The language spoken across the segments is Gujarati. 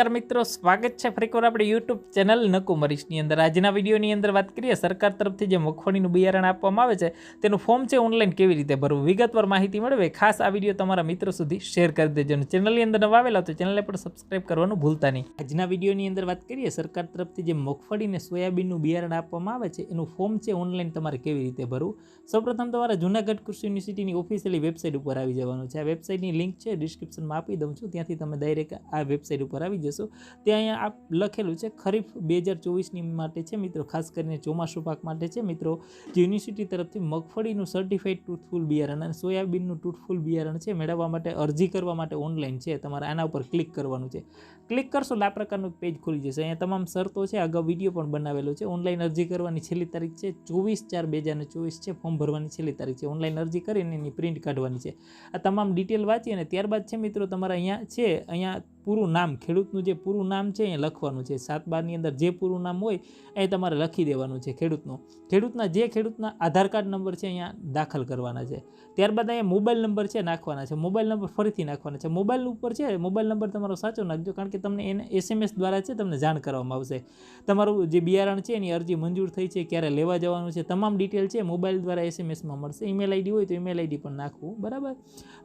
નમસ્કાર મિત્રો, સ્વાગત છે ફરીકવાર આપણે યુટ્યુબ ચેનલ નકુમરીશની અંદર. આજના વિડીયોની અંદર વાત કરીએ, સરકાર તરફથી જે મગફળીનું બિયારણ આપવામાં આવે છે, તેનું ફોર્મ છે ઓનલાઈન કેવી રીતે ભરવું? વિગતવાર માહિતી મેળવે. ખાસ આ વીડિયો તમારા મિત્રો સુધી શેર કરી દેજો અને ચેનલની અંદર નવા આવેલા તો ચેનલને પણ સબસ્ક્રાઈબ કરવાનું ભૂલતા નહીં. આજના વિડીયોની અંદર વાત કરીએ, સરકાર તરફથી જે મગફળી અને સોયાબીનનું બિયારણ આપવામાં આવે છે, એનું ફોર્મ છે ઓનલાઈન તમારે કેવી રીતે ભરવું? સૌપ્રથમ તમારા જૂનાગઢ કૃષિ યુનિવર્સિટીની ઓફિશિયલી વેબસાઇટ ઉપર આવી જવાનું છે. આ વેબસાઇટની લિંક છે, ડિસ્ક્રિપ્શનમાં આપી દઉં છું. ત્યાંથી તમે ડાયરેક્ટ આ વેબસાઇટ ઉપર આવી જશો. ત્યાં અહીંયા આપ લખેલું છે, ખરીફ બે હજાર ચોવીસની માટે છે મિત્રો, ખાસ કરીને ચોમાસું પાક માટે છે મિત્રો. યુનિવર્સિટી તરફથી મગફળીનું સર્ટિફાઈડ ટૂથફુલ બિયારણ અને સોયાબીનનું ટૂથફુલ બિયારણ છે, મેળવવા માટે, અરજી કરવા માટે ઓનલાઈન છે. તમારે આના ઉપર ક્લિક કરવાનું છે. ક્લિક કરશો એટલે આ પ્રકારનું પેજ ખુલી જશે. અહીંયા તમામ શરતો છે, અગાઉ વીડિયો પણ બનાવેલો છે. ઓનલાઈન અરજી કરવાની છેલ્લી તારીખ છે, ચોવીસ ચાર બે હજાર ચોવીસ છે. ફોર્મ ભરવાની છેલ્લી તારીખ છે. ઓનલાઈન અરજી કરીને એની પ્રિન્ટ કાઢવાની છે. આ તમામ ડિટેલ વાંચી અને ત્યારબાદ છે મિત્રો, તમારે અહીંયા છે, અહીંયા પૂરું નામ, ખેડૂતનું જે પૂરું નામ છે એ લખવાનું છે. સાત બારની અંદર જે પૂરું નામ હોય એ તમારે લખી દેવાનું છે ખેડૂતનું. ખેડૂતના જે ખેડૂતના આધાર કાર્ડ નંબર છે અહીંયા દાખલ કરવાના છે. ત્યારબાદ અહીંયા મોબાઈલ નંબર છે નાખવાના છે. મોબાઈલ નંબર ફરીથી નાખવાના છે. મોબાઈલ ઉપર છે મોબાઈલ નંબર તમારો સાચો નાખજો કારણ કે તમને એને એસએમએસ દ્વારા છે તમને જાણ કરવામાં આવશે. તમારું જે બિયારણ છે એની અરજી મંજૂર થઈ છે, ક્યારે લેવા જવાનું છે, તમામ ડિટેલ છે મોબાઈલ દ્વારા એસએમએસમાં મળશે. ઈમેલ આઈડી હોય તો ઈમેલ આઈડી પણ નાખવું. બરાબર?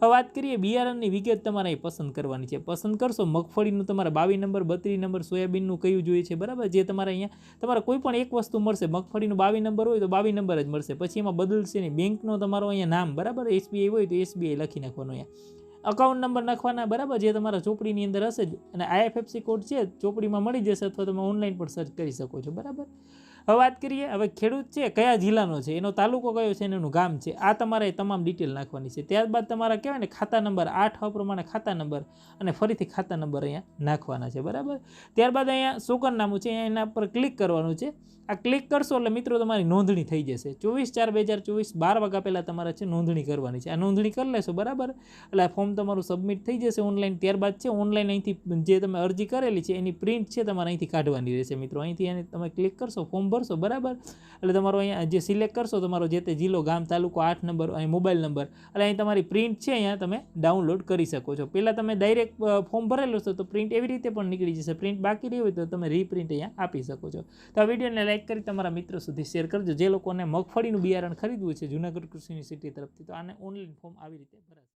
હવે વાત કરીએ બિયારણની વિગત તમારે પસંદ કરવાની છે. પસંદ કરશો મગફળીનું તમારે બાવીસ નંબર, બત્રીસ નંબર, સોયાબીનનું કયું જોઈએ છે? બરાબર? જે તમારે અહીંયા તમારે કોઈ પણ એક વસ્તુ મળશે, મગફળીનું બાવીસ નંબર હોય તો બાવીસ નંબર જ મળશે. પછી એમાં બદલશે નહીં. બેંકનો તમારો અહીંયા નામ, બરાબર? એસબીઆઈ હોય તો એસબીઆઈ લખી નાખવાનું અહીંયા. અકાઉન્ટ નંબર નાખવાના, બરાબર? જે તમારા ચોપડીની અંદર હશે જ. અને આઈએફએફસી કોડ છે, ચોપડીમાં મળી જશે અથવા તમે ઓનલાઈન પણ સર્ચ કરી શકો છો. બરાબર? હવે વાત કરીએ, હવે ખેડૂત છે, કયા જિલ્લાનો છે? એનો તાલુકો કયો છે એનું ગામ છે? આ તમારે તમામ ડિટેલ નાખવાની છે. ત્યારબાદ તમારા કહેવાય ને ખાતા નંબર આઠ પ્રમાણે ખાતા નંબર અને ફરીથી ખાતા નંબર અહીંયા નાખવાના છે. બરાબર? ત્યારબાદ અહીંયા સોકરનામું છે? અહીંયા એના પર ક્લિક કરવાનું છે. આ ક્લિક કરશો એટલે મિત્રો તમારી નોંધણી થઈ જશે. ચોવીસ ચાર બે હજાર ચોવીસ બાર વાગ્યા પહેલાં તમારે છે નોંધણી કરવાની છે. આ નોંધણી કરી લેશો, બરાબર? એટલે આ ફોર્મ તમારું સબમિટ થઈ જશે ઓનલાઈન ત્યારબાદ છે ઓનલાઈન અહીંથી જે તમે અરજી કરેલી છે, એની પ્રિન્ટ છે તમારે અહીંથી કાઢવાની રહેશે મિત્રો. અહીંથી એને તમે ક્લિક કરશો ફોર્મ ભરશો, બરાબર? એટલે તમારો અહીંયા જે સિલેક્ટ કરશો, તમારો જે તે જિલ્લો, ગામ, તાલુકો, આઠ નંબર, અહીં મોબાઈલ નંબર એટલે અહીં તમારી પ્રિન્ટ છે, અહીંયા તમે ડાઉનલોડ કરી શકો છો. પહેલાં તમે ડાયરેક્ટ ફોર્મ ભરેલું છો તો પ્રિન્ટ એવી રીતે પણ નીકળી જશે. પ્રિન્ટ બાકી રહી હોય તો તમે રીપ્રિન્ટ અહીંયા આપી શકો છો. તો આ વિડીયોને લાઇક કરી તમારા મિત્રો સુધી શેર કરજો. જે લોકોને મગફળીનું બિયારણ ખરીદવું છે જૂનાગઢ કૃષિ યુનિવર્સિટી તરફથી, તો આને ઓનલાઈન ફોર્મ આવી રીતે ભરાશે.